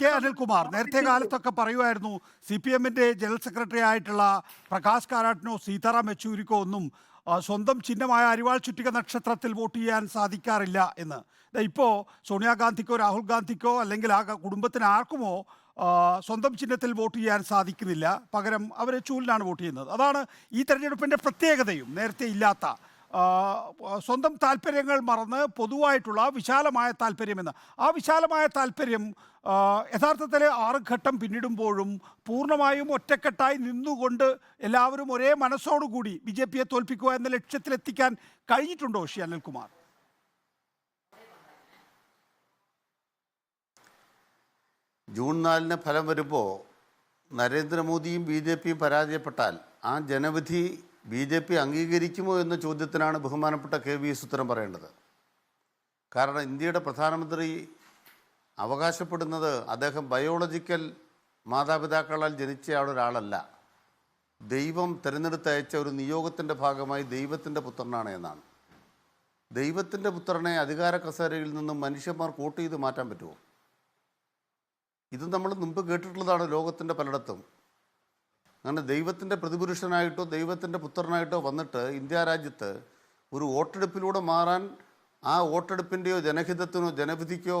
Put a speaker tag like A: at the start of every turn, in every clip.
A: K Anilkumar. നേരത്തെ കാലത്തൊക്കെ പറയുമായിരുന്നു സി പി എമ്മിന്റെ ജനറൽ സെക്രട്ടറി ആയിട്ടുള്ള പ്രകാശ് കാരാട്ടിനോ സീതാറാം യെച്ചൂരിക്കോ ഒന്നും സ്വന്തം ചിഹ്നമായ അരിവാൾ ചുറ്റിക നക്ഷത്രത്തിൽ വോട്ട് ചെയ്യാൻ സാധിക്കാറില്ല എന്ന്. ദാ ഇപ്പോ സോണിയാഗാന്ധിക്കോ രാഹുൽ ഗാന്ധിക്കോ അല്ലെങ്കിൽ ആ കുടുംബത്തിന് ആർക്കുമോ സ്വന്തം ചിഹ്നത്തിൽ വോട്ട് ചെയ്യാൻ സാധിക്കുന്നില്ല. പകരം അവരെ ചൂലിനാണ് വോട്ട് ചെയ്യുന്നത്. അതാണ് ഈ തെരഞ്ഞെടുപ്പിന്റെ പ്രത്യേകതയും നേരത്തെ ഇല്ലാത്ത സ്വന്തം താല്പര്യങ്ങൾ മറന്ന് പൊതുവായിട്ടുള്ള വിശാലമായ താല്പര്യമെന്ന്. ആ വിശാലമായ താല്പര്യം യഥാർത്ഥത്തിൽ ആറ് ഘട്ടം പിന്നിടുമ്പോഴും പൂർണമായും ഒറ്റക്കെട്ടായി നിന്നുകൊണ്ട് എല്ലാവരും ഒരേ മനസ്സോടുകൂടി ബി ജെ പിയെ തോൽപ്പിക്കുക എന്ന ലക്ഷ്യത്തിലെത്തിക്കാൻ കഴിഞ്ഞിട്ടുണ്ടോ ശ്രീ അനിൽകുമാർ?
B: ജൂൺ നാലിന് ഫലം വരുമ്പോൾ നരേന്ദ്രമോദിയും ബി ജെ പിയും പരാജയപ്പെട്ടാൽ ആ ജനവിധി ബി ജെ പി അംഗീകരിക്കുമോ എന്ന ചോദ്യത്തിനാണ് ബഹുമാനപ്പെട്ട കെ വി എസ് ഉത്തരം പറയേണ്ടത്. കാരണം ഇന്ത്യയുടെ പ്രധാനമന്ത്രി അവകാശപ്പെടുന്നത് അദ്ദേഹം ബയോളജിക്കൽ മാതാപിതാക്കളാൽ ജനിച്ച ഒരാളല്ല ദൈവം തിരഞ്ഞെടുത്തയച്ച ഒരു നിയോഗത്തിന്റെ ഭാഗമായി ദൈവത്തിന്റെ പുത്രനാണ് എന്നാണ്. ദൈവത്തിന്റെ പുത്രനെ അധികാര കസേരയിൽ നിന്നും മനുഷ്യന്മാർ വോട്ട് ചെയ്ത് മാറ്റാൻ പറ്റുമോ? ഇത് നമ്മൾ മുമ്പ് കേട്ടിട്ടുള്ളതാണ് ലോകത്തിന്റെ പലയിടത്തും. അങ്ങനെ ദൈവത്തിന്റെ പ്രതിപുരുഷനായിട്ടോ ദൈവത്തിന്റെ പുത്രനായിട്ടോ വന്നിട്ട് ഇന്ത്യ രാജ്യത്ത് ഒരു വോട്ടെടുപ്പിലൂടെ മാറാൻ ആ വോട്ടെടുപ്പിന്റെയോ ജനഹിതത്തിനോ ജനവിധിക്കോ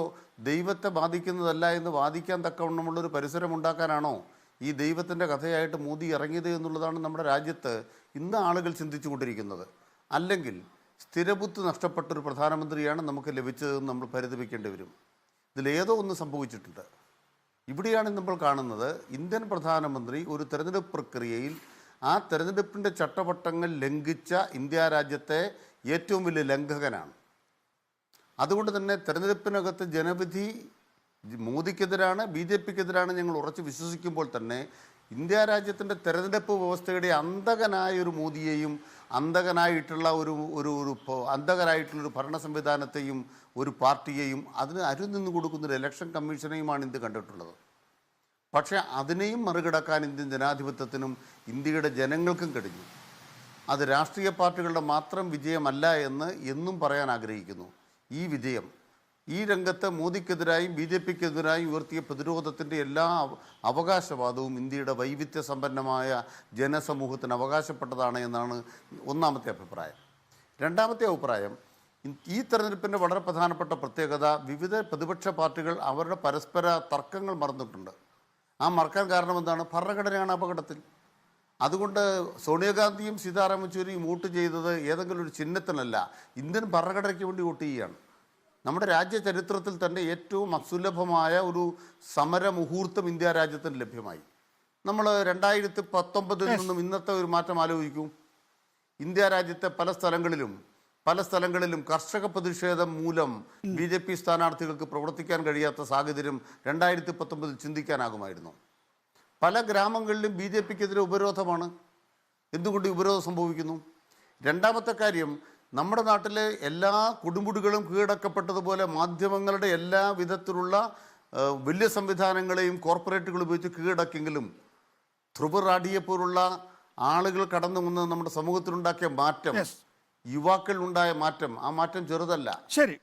B: ദൈവത്തെ ബാധിക്കുന്നതല്ല എന്ന് വാദിക്കാൻ തക്കവണ്ണമുള്ളൊരു പരിസരം ഉണ്ടാക്കാനാണോ ഈ ദൈവത്തിന്റെ കഥയായിട്ട് മോദി ഇറങ്ങിയത് എന്നുള്ളതാണ് നമ്മുടെ രാജ്യത്ത് ഇന്ന് ആളുകൾ ചിന്തിച്ചു കൊണ്ടിരിക്കുന്നത് അല്ലെങ്കിൽ സ്ഥിരബുദ്ധി നഷ്ടപ്പെട്ടൊരു പ്രധാനമന്ത്രിയാണ് നമുക്ക് ലഭിച്ചതെന്ന് നമ്മൾ പരിതപിക്കേണ്ടി വരും. ഇതിലേതോ ഒന്ന് സംഭവിച്ചിട്ടുണ്ട്. ഇവിടെയാണ് നമ്മൾ കാണുന്നത് ഇന്ത്യൻ പ്രധാനമന്ത്രി ഒരു തെരഞ്ഞെടുപ്പ് പ്രക്രിയയിൽ ആ തെരഞ്ഞെടുപ്പിന്റെ ചട്ടവട്ടങ്ങൾ ലംഘിച്ച ഇന്ത്യ രാജ്യത്തെ ഏറ്റവും വലിയ ലംഘകനാണ്. അതുകൊണ്ട് തന്നെ തെരഞ്ഞെടുപ്പിനകത്ത് ജനവിധി മോദിക്കെതിരാണ് ബി ജെ പിക്കെതിരാണ് ഞങ്ങൾ ഉറച്ചു വിശ്വസിക്കുമ്പോൾ തന്നെ ഇന്ത്യ രാജ്യത്തിന്റെ തെരഞ്ഞെടുപ്പ് വ്യവസ്ഥയുടെ അന്തകനായ ഒരു മോദിയെയും അന്തകനായിട്ടുള്ള ഒരു ഒരു ഒരു അന്ധകരായിട്ടുള്ളൊരു ഭരണ സംവിധാനത്തെയും ഒരു പാർട്ടിയെയും അതിന് അരുനിന്ന് കൊടുക്കുന്ന ഒരു ഇലക്ഷൻ കമ്മീഷനെയുമാണ് ഇന്ത്യ കണ്ടിട്ടുള്ളത്. പക്ഷേ അതിനെയും മറികടക്കാൻ ഇന്ത്യൻ ജനാധിപത്യത്തിനും ഇന്ത്യയുടെ ജനങ്ങൾക്കും കഴിഞ്ഞു. അത് രാഷ്ട്രീയ പാർട്ടികളുടെ മാത്രം വിജയമല്ല എന്ന് എന്നും പറയാൻ ആഗ്രഹിക്കുന്നു. ഈ വിജയം ഈ രംഗത്ത് മോദിക്കെതിരായും ബി ജെ പിക്കെതിരായും ഉയർത്തിയ പ്രതിരോധത്തിന്റെ എല്ലാ അവകാശവാദവും ഇന്ത്യയുടെ വൈവിധ്യ സമ്പന്നമായ ജനസമൂഹത്തിന് അവകാശപ്പെട്ടതാണ് എന്നാണ് ഒന്നാമത്തെ അഭിപ്രായം. രണ്ടാമത്തെ അഭിപ്രായം ഈ തെരഞ്ഞെടുപ്പിന്റെ വളരെ പ്രധാനപ്പെട്ട പ്രത്യേകത വിവിധ പ്രതിപക്ഷ പാർട്ടികൾ അവരുടെ പരസ്പര തർക്കങ്ങൾ മറന്നിട്ടുണ്ട്. ആ മറക്കാൻ കാരണം എന്താണ്? ഭരണഘടനയാണ് അപകടത്തിൽ. അതുകൊണ്ട് സോണിയാഗാന്ധിയും സീതാറാം യെച്ചൂരിയും വോട്ട് ചെയ്തത് ഏതെങ്കിലും ഒരു ചിഹ്നത്തിനല്ല ഇന്ത്യൻ ഭരണഘടനയ്ക്ക് വേണ്ടി വോട്ട് ചെയ്യുകയാണ്. നമ്മുടെ രാജ്യ ചരിത്രത്തിൽ തന്നെ ഏറ്റവും അസുലഭമായ ഒരു സമര മുഹൂർത്തം ഇന്ത്യ രാജ്യത്തിന് ലഭ്യമായി. നമ്മൾ രണ്ടായിരത്തി പത്തൊമ്പതിൽ നിന്നും ഇന്നത്തെ ഒരു മാറ്റം ആലോചിക്കൂ. ഇന്ത്യ രാജ്യത്തെ പല സ്ഥലങ്ങളിലും പല സ്ഥലങ്ങളിലും കർഷക പ്രതിഷേധം മൂലം ബി ജെ പി സ്ഥാനാർത്ഥികൾക്ക് പ്രവർത്തിക്കാൻ കഴിയാത്ത സാഹചര്യം രണ്ടായിരത്തി പത്തൊമ്പതിൽ ചിന്തിക്കാനാകുമായിരുന്നു. പല ഗ്രാമങ്ങളിലും ബി ജെ പിക്കെതിരെ ഉപരോധമാണ്. എന്തുകൊണ്ട് ഉപരോധം സംഭവിക്കുന്നു? രണ്ടാമത്തെ കാര്യം നമ്മുടെ നാട്ടിലെ എല്ലാ കൊടുമുടികളും കീഴടക്കപ്പെട്ടതുപോലെ മാധ്യമങ്ങളുടെ എല്ലാ വിധത്തിലുള്ള വലിയ സംവിധാനങ്ങളെയും കോർപ്പറേറ്റുകൾ ഉപയോഗിച്ച് കീഴടക്കിയെങ്കിലും ധ്രുവ റാഡിയെ പോലുള്ള ആളുകൾ കടന്നു വന്ന് നമ്മുടെ സമൂഹത്തിലുണ്ടാക്കിയ മാറ്റം യുവാക്കളിലുണ്ടായ മാറ്റം ആ മാറ്റം ചെറുതല്ല.
A: ശരി.